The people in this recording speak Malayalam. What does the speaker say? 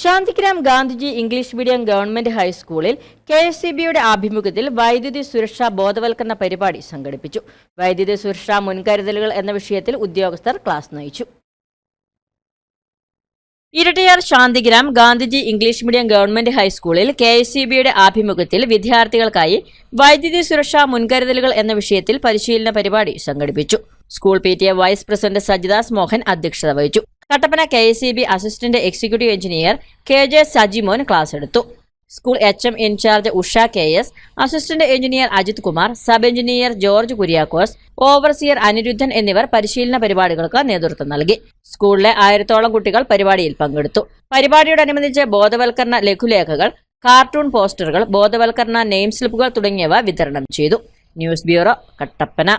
Santhigram Gandhiji English medium government ഹൈസ്കൂളിൽ കെ എസ് സി ബിയുടെ ആഭിമുഖ്യത്തിൽ വൈദ്യുതി സുരക്ഷാ ബോധവൽക്കരണ പരിപാടി സംഘടിപ്പിച്ചു. വൈദ്യുതി സുരക്ഷാ മുൻകരുതലുകൾ എന്ന വിഷയത്തിൽ ഉദ്യോഗസ്ഥർ ക്ലാസ് നയിച്ചു. Irattayar Santhigram Gandhiji English medium government ഹൈസ്കൂളിൽ കെ എസ് സി ബിയുടെ ആഭിമുഖ്യത്തിൽ വിദ്യാർത്ഥികൾക്കായി വൈദ്യുതി സുരക്ഷാ മുൻകരുതലുകൾ എന്ന വിഷയത്തിൽ പരിശീലന പരിപാടി സംഘടിപ്പിച്ചു. School P T A vice president Sajidas Mohan അധ്യക്ഷത വഹിച്ചു. Kattappana K S C B assistant executive engineer K J Sajimon class എടുത്തു. School H M incharge Usha K S assistant engineer Ajith Kumar sub engineer George Kuriakose overseer Aniruddhan എന്നിവർ പരിശീലന പരിപാടികൾക്ക് നേതൃത്വം നൽകി. സ്കൂളിലെ ആയിരത്തോളം കുട്ടികൾ പരിപാടിയിൽ പങ്കെടുത്തു. പരിപാടിയോടനുബന്ധിച്ച് ബോധവൽക്കരണ ലഘുലേഖകൾ കാർട്ടൂൺ പോസ്റ്ററുകൾ ബോധവൽക്കരണ നെയിം സ്ലിപ്പുകൾ തുടങ്ങിയവ വിതരണം ചെയ്തു. News bureau Kattappana.